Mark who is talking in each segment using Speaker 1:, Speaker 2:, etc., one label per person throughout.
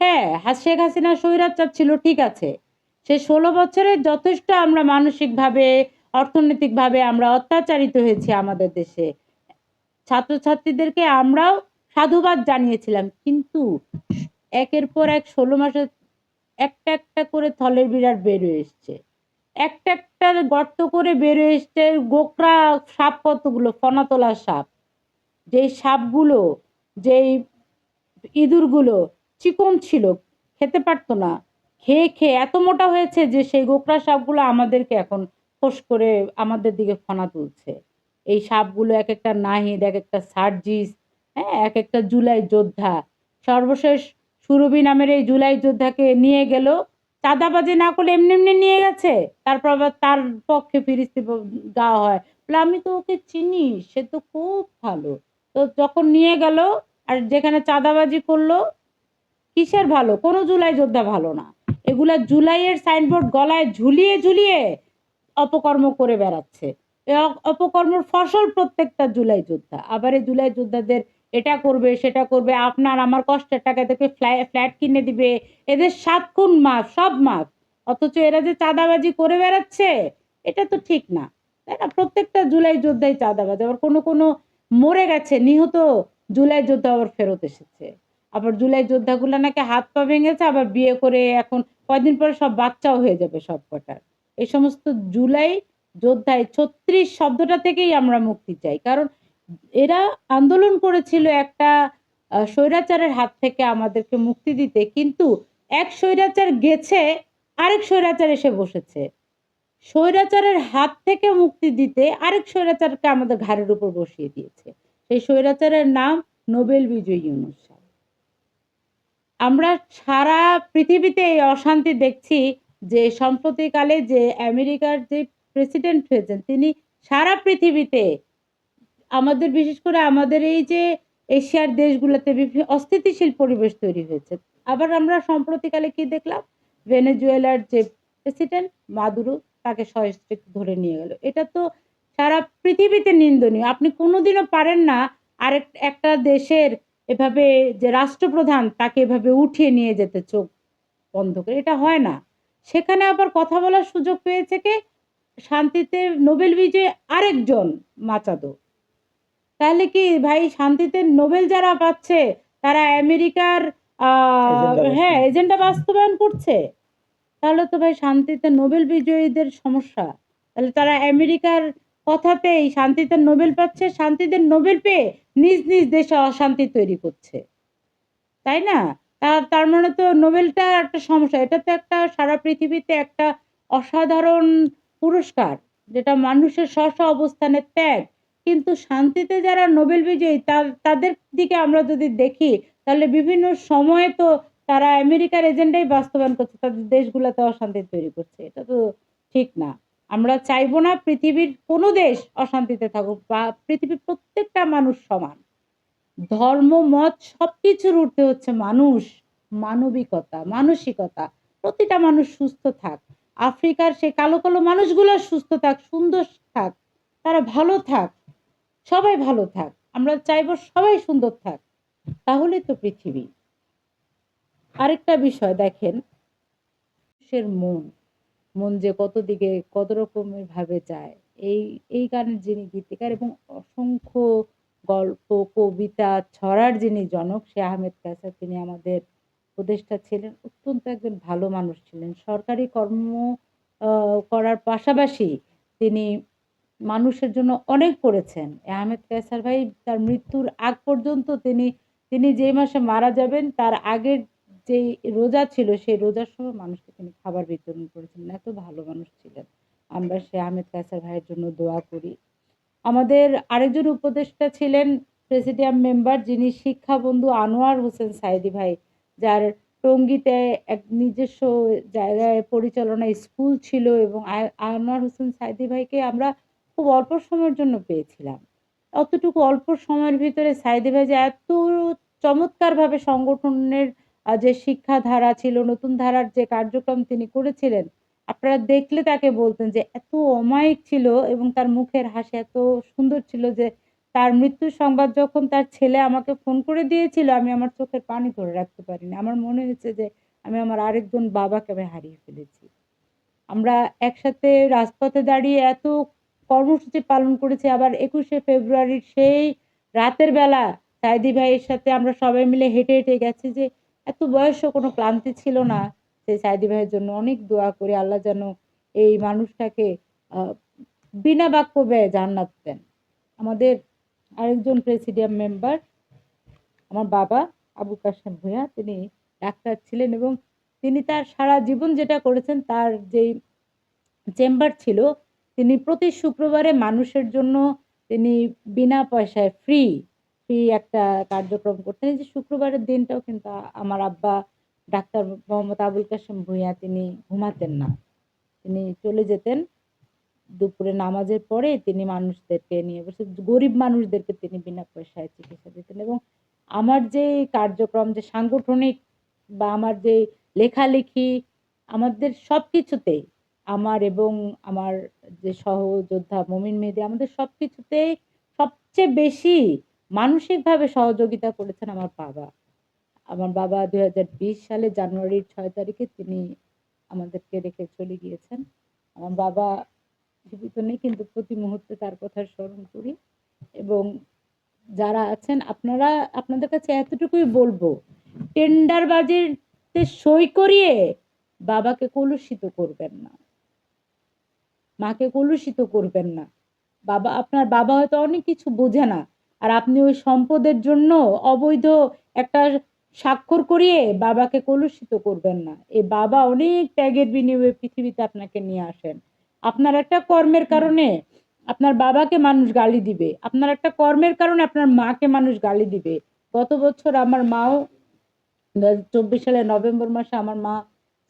Speaker 1: হ্যাঁ শেখ হাসিনা স্বৈরাচার ছিল, ঠিক আছে। সে ষোলো বছরে যথেষ্ট আমরা মানসিকভাবে, অর্থনৈতিকভাবে আমরা অত্যাচারিত হয়েছি আমাদের দেশে। ছাত্রছাত্রীদেরকে আমরাও সাধুবাদ জানিয়েছিলাম, কিন্তু একের পর এক ষোলো মাসে একটা একটা করে থলের বিরাট বেরোয় এসছে। একটা একটা গর্ত করে বেরোয় এসছে গোকরা সাপ কতগুলো ফনাতলা সাপ। যেই সাপগুলো, যেই ইঁদুরগুলো চিকন ছিল, খেতে পারতো না। খেয়ে খেয়ে এত মোটা হয়েছে যে সেই গোকরা সাপগুলো আমাদেরকে এখন ফোঁস করে আমাদের দিকে ফনা তুলছে। এই সাপগুলো এক একটা নাহিদ এক একটা সার্জিস হ্যাঁ এক একটা জুলাই যোদ্ধা। সর্বশেষ সুরভি নামের এই জুলাই যোদ্ধাকে নিয়ে গেল। চাঁদাবাজি না করলে এমনি এমনি নিয়ে গেছে। তারপর আবার তার পক্ষে ফিরিস্তি গাওয়া হয়। বলে, আমি তো ওকে চিনি, সে তো খুব ভালো। তো যখন নিয়ে গেল আর যেখানে চাঁদাবাজি করল কিসের ভালো? কোনো জুলাই যোদ্ধা ভালো না। এগুলা জুলাইয়ের সাইনবোর্ড গলায় ঝুলিয়ে ঝুলিয়ে অপকর্ম করে বেড়াচ্ছে। অপকর্মের ফসল প্রত্যেকটা জুলাই যোদ্ধা। আবার এই জুলাই যোদ্ধাদের এটা করবে, সেটা করবে, আপনার আমার কষ্টের টাকা থেকে ফ্ল্যাট কিনে দিবে। এদের সাত খুন মাফ, সব মাফ। অথচ এরা যে চাঁদাবাজি করে বেড়াচ্ছে, এটা তো ঠিক না। তাই না? প্রত্যেকটা জুলাই যোদ্ধাই চাঁদাবাজ। আবার কোনো কোনো মরে গেছে, নিহত জুলাই যোদ্ধা আবার ফেরত এসেছে। আবার জুলাই যোদ্ধাগুলো নাকি হাত পা ভেঙেছে, আবার বিয়ে করে এখন কয়দিন পরে সব বাচ্চাও হয়ে যাবে সব কটার এই সমস্ত জুলাই যোদ্ধায় ছত্রিশ শব্দটা থেকেই আমরা মুক্তি চাই। কারণ এরা আন্দোলন করেছিল একটা স্বৈরাচারের হাত থেকে আমাদেরকে মুক্তি দিতে, কিন্তু এক স্বৈরাচার গেছে, আরেক স্বৈরাচার এসে বসেছে। স্বৈরাচারের হাত থেকে মুক্তি দিতে আরেক স্বৈরাচারকে আমাদের ঘাড়ের উপর বসিয়ে দিয়েছে। সেই স্বৈরাচারের নাম নোবেল বিজয়ী ইউনুস। আমরা সারা পৃথিবীতে এই অশান্তি দেখছি যে সম্প্রতিকালে যে আমেরিকার যে প্রেসিডেন্ট হয়েছেন, তিনি সারা পৃথিবীতে আমাদের, বিশেষ করে আমাদের এই যে এশিয়ার দেশগুলোতে বিভিন্ন অস্থিতিশীল পরিবেশ তৈরি হয়েছে। আবার আমরা সম্প্রতিকালে কি দেখলাম? ভেনেজুয়েলার যে প্রেসিডেন্ট মাদুরো তাকে সহিস্টে ধরে নিয়ে গেল। এটা তো সারা পৃথিবীতে নিন্দনীয়। আপনি কোনোদিনও পারেন না আরেক, একটা দেশের এভাবে যে রাষ্ট্রপ্রধান তাকে এভাবে উঠিয়ে নিয়ে যেতে চোখ বন্ধ করে এটা হয় না। সেখানে আবার কথা বলার সুযোগ পেয়েছে কে? শান্তিতে নোবেল বিজয়ী আরেকজন মাচাদো। তাহলে কি ভাই শান্তিতে নোবেল যারা পাচ্ছে তারা আমেরিকার আহ, হ্যাঁ এজেন্ডা বাস্তবায়ন করছে। তাহলে তো ভাই শান্তিতে নোবেল বিজয়ীদের সমস্যা। তাহলে তারা আমেরিকার কথাতেই শান্তিতে নোবেল পাচ্ছে, শান্তিতে নোবেল পেয়ে নিজ নিজ দেশে অশান্তি তৈরি করছে। তাই না? তার তার মানে তো নোবেলটা একটা সমস্যা। এটা তো একটা সারা পৃথিবীতে একটা অসাধারণ পুরস্কার, যেটা মানুষের স্ব স্ব অবস্থানের ত্যাগ। কিন্তু শান্তিতে যারা নোবেল বিজয়ী তাদের দিকে আমরা যদি দেখি, তাহলে বিভিন্ন সময়ে তো তারা আমেরিকার এজেন্ডাই বাস্তবায়ন করছে, তাদের দেশগুলোতে অশান্তি তৈরি করছে। এটা তো ঠিক না। আমরা চাইব না পৃথিবীর কোনো দেশ অশান্তিতে থাকুক বা পৃথিবীর প্রত্যেকটা মানুষ সমান। ধর্ম, মত সবকিছুর উঠতে হচ্ছে মানুষ, মানবিকতা, মানসিকতা। প্রতিটা মানুষ সুস্থ থাক। আফ্রিকার সেই কালো কালো মানুষগুলো সুস্থ থাক, সুন্দর থাক, তারা ভালো থাক, সবাই ভালো থাক। আমরা চাইব সবাই সুন্দর থাক। তাহলে তো পৃথিবী। আরেকটা বিষয় দেখেন, মানুষের মন। মন যে কত দিকে কত রকমের ভাবে যায়। এই এই গানের যিনি গীতিকার এবং অসংখ্য গল্প, কবিতা ছড়ার যিনি জনক, সে আহমেদ কায়সার, তিনি আমাদের উপদেষ্টা ছিলেন, অত্যন্ত একজন ভালো মানুষ ছিলেন। সরকারি কর্ম করার পাশাপাশি তিনি মানুষের জন্য অনেক করেছেন। আহমেদ কায়সার ভাই তার মৃত্যুর আগ পর্যন্ত তিনি তিনি যে মাসে মারা যাবেন, তার আগের যে রোজা ছিল, সেই রোজার সময় মানুষকে তিনি খাবার বিতরণ করেছিলেন এত ভালো মানুষ ছিলেন। আমরা সে আহমেদ কায়সার ভাইয়ের জন্য দোয়া করি। আমাদের আরেকজন উপদেষ্টা ছিলেন প্রেসিডিয়াম মেম্বার, যিনি শিক্ষা বন্ধু আনোয়ার হোসেন সাইদি ভাই, যার টঙ্গিতে এক নিজস্ব জায়গায় পরিচালনা স্কুল ছিল এবং আনোয়ার হোসেন সাইদি ভাইকে আমরা খুব অল্প সময়ের জন্য পেয়েছিলাম। অতটুকু অল্প সময়ের ভিতরে সাইদি ভাই যে এত চমৎকারভাবে সংগঠনের যে শিক্ষা ধারা ছিল, নতুন ধারার যে কার্যক্রম তিনি করেছিলেন, আপনারা দেখলে তাকে বলতেন যে এত অমায়িক ছিল এবং তার মুখের হাসি এত সুন্দর ছিল যে তার মৃত্যুর সংবাদ যখন তার ছেলে আমাকে ফোন করে দিয়েছিল, আমি আমার চোখের পানি ধরে রাখতে পারিনি। আমার মনে হয়েছে যে আমি আমার আরেকজন বাবাকে আমি হারিয়ে ফেলেছি। আমরা একসাথে রাজপথে দাঁড়িয়ে এত কর্মসূচি পালন করেছি, আবার একুশে ফেব্রুয়ারির সেই রাতের বেলা সাইদি ভাইয়ের সাথে আমরা সবাই মিলে হেঁটে হেঁটে গেছি যে এত বয়সও কোনো ক্লান্তি ছিল না। সেই সাইদি ভাইয়ের জন্য অনেক দোয়া করি, আল্লাহ যেন এই মানুষটাকে বিনা বাক্য ব্যয় জান্নাত দেন। আমাদের আরেকজন প্রেসিডিয়াম মেম্বার, আমার বাবা আবু কাশেম ভূঁইয়া, তিনি ডাক্তার ছিলেন এবং তিনি তার সারা জীবন যেটা করেছেন, তার যেই চেম্বার ছিল, তিনি প্রতি শুক্রবারে মানুষের জন্য তিনি বিনা পয়সায় ফ্রি ফ্রি একটা কার্যক্রম করতেন। এই যে শুক্রবারের দিনটাও কিন্তু আমার আব্বা ডাক্তার মোহাম্মদ আবুল কাশেম ভূঁইয়া তিনি ঘুমাতেন না। তিনি চলে যেতেন। দুপুরে নামাজের পরে তিনি মানুষদেরকে নিয়ে বসে, গরিব মানুষদেরকে তিনি বিনা পয়সায় চিকিৎসা দিতেন এবং আমার যে কার্যক্রম, যে সাংগঠনিক বা আমার যে লেখালেখি, আমাদের সব কিছুতেই আমার এবং আমার যে সহযোদ্ধা মমিন মেহেদি, আমাদের সব কিছুতেই সবচেয়ে বেশি মানসিকভাবে সহযোগিতা করেছেন আমার বাবা। আমার বাবা দুই হাজার বিশ সালে জানুয়ারির ছয় তারিখে তিনি আমাদেরকে রেখে চলে গিয়েছেন। আমার বাবা জীবিত নেই, কিন্তু প্রতি মুহূর্তে তার কথা স্মরণ করি। এবং যারা আছেন, আপনারা, আপনাদের কাছে এতটুকুই বলব, টেন্ডারবাজিতে সই করিয়ে বাবাকে কলুষিত করবেন না। মাকে কলুষিত করবেন না। বাবা, আপনার বাবা হয়তো অনেক কিছু বোঝে না আর আপনি ওই সম্পদের জন্য অবৈধ একটা স্বাক্ষর করিয়ে বাবাকে কলুষিত করবেন না। এই বাবা অনেক ত্যাগের বিনিময়ে পৃথিবীতে আপনাকে নিয়ে আসেন। আপনার একটা কর্মের কারণে আপনার বাবাকে মানুষ গালি দিবে। আপনার একটা কর্মের কারণে আপনার মাকে মানুষ গালি দিবে। গত বছর আমার মাও চব্বিশ সালে নভেম্বর মাসে আমার মা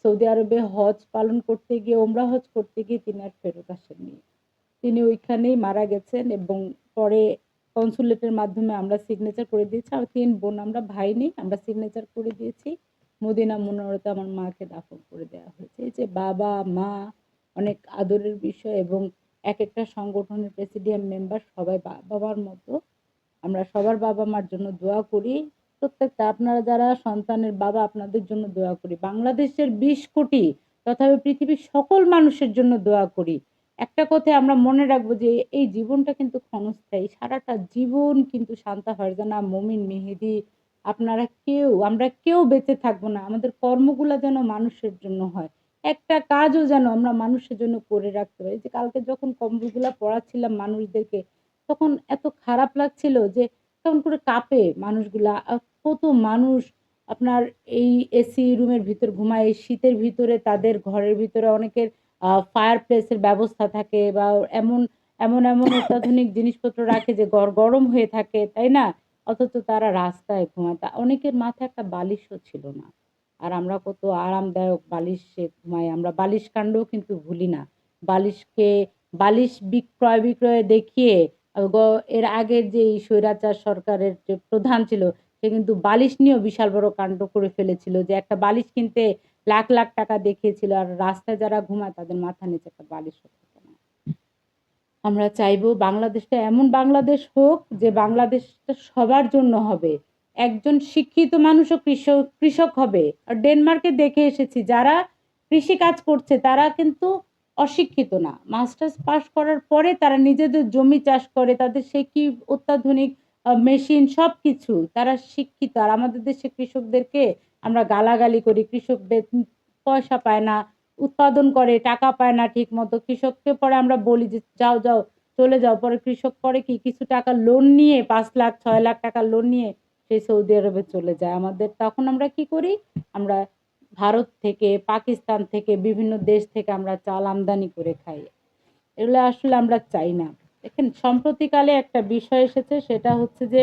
Speaker 1: সৌদি আরবে হজ পালন করতে গিয়ে ওমরা হজ করতে গিয়ে তিনি আর ফেরত আসেননি। তিনি ওইখানেই মারা গেছেন এবং পরে কনসুলেটের মাধ্যমে আমরা সিগনেচার করে দিয়েছি। আর তিন বোন আমরা ভাই নেই, আমরা সিগনেচার করে দিয়েছি। মদিনা মনোরতে আমার মাকে দাফন করে দেওয়া হয়েছে। এই যে বাবা, মা, অনেক আদরের বিষয় এবং এক একটা সংগঠনের প্রেসিডিয়াম মেম্বার সবাই বাবার মতো। আমরা সবার বাবা মার জন্য দোয়া করি। প্রত্যেকটা আপনারা যারা সন্তানের বাবা, আপনাদের জন্য দোয়া করি। বাংলাদেশের বিশ কোটি তথাপি পৃথিবীর সকল মানুষের জন্য দোয়া করি। একটা কথায় আমরা মনে রাখব যে এই জীবনটা কিন্তু ক্ষণস্থায়ী। সারাটা জীবন কিন্তু শান্তা ফারজানা মমিন, মেহেদি, আপনারা কেউ, আমরা কেউ বেঁচে থাকব না। আমাদের কর্মগুলো যেন মানুষের জন্য হয়। একটা কাজও যেন আমরা মানুষের জন্য করে রাখতে পারি। যে কালকে যখন কম্বলগুলা পড়াচ্ছিলাম মানুষদেরকে, তখন এত খারাপ লাগছিল যে কেমন করে কাঁপে মানুষগুলা। কত মানুষ আপনার এই এসি রুমের ভিতর ঘুমায়, শীতের ভিতরে তাদের ঘরের ভিতরে অনেকের ফায়ার প্লেসের ব্যবস্থা থাকে বা এমন এমন এমন অত্যাধুনিক জিনিসপত্র রাখে যে ঘর গরম হয়ে থাকে, তাই না? অথচ তারা রাস্তায় ঘুমায়। তা অনেকের মাথায় একটা বালিশও ছিল না। আর আমরা কত আরামদায়ক বালিশে ঘুমাই। আমরা বালিশ কাণ্ডও কিন্তু ভুলি না। বালিশকে, বালিশ বিক্রয় বিক্রয় দেখিয়ে এর আগের যে এই স্বৈরাচার সরকারের যে প্রধান ছিল, সে কিন্তু বালিশ নিয়েও বিশাল বড় কাণ্ড করে ফেলেছিল যে একটা বালিশ কিনতে লাখ লাখ টাকা দেখিয়েছিল আর রাস্তায় যারা ঘুমায় তাদের মাথা নিচে একটা বালিশও থাকে না। আমরা চাইব বাংলাদেশটা এমন বাংলাদেশ হোক যে বাংলাদেশটা সবার জন্য হবে। একজন শিক্ষিত মানুষও কৃষক কৃষক হবে। আর ডেনমার্কে দেখে এসেছি, যারা কৃষি কাজ করছে তারা কিন্তু অশিক্ষিত না। মাস্টার্স পাস করার পরে তারা নিজেদের জমি চাষ করে, তাদের সে কি অত্যাধুনিক মেশিন সব কিছু তারা শিক্ষিত। আর আমাদের দেশে কৃষকদেরকে আমরা গালাগালি করি কৃষক পয়সা পায় না, উৎপাদন করে, টাকা পায় না ঠিক মতো কৃষককে পরে আমরা বলি যে, যাও যাও, চলে যাও। পরে কৃষক পরে কি, কিছু টাকা লোন নিয়ে, পাঁচ লাখ, ছয় লাখ টাকা লোন নিয়ে সেই সৌদি আরবে চলে যায়। আমাদের তখন আমরা কি করি? আমরা ভারত থেকে, পাকিস্তান থেকে, বিভিন্ন দেশ থেকে আমরা চাল আমদানি করে খাই। এগুলো আসলে আমরা চাই না। দেখেন সম্প্রতিকালে একটা বিষয় এসেছে, সেটা হচ্ছে যে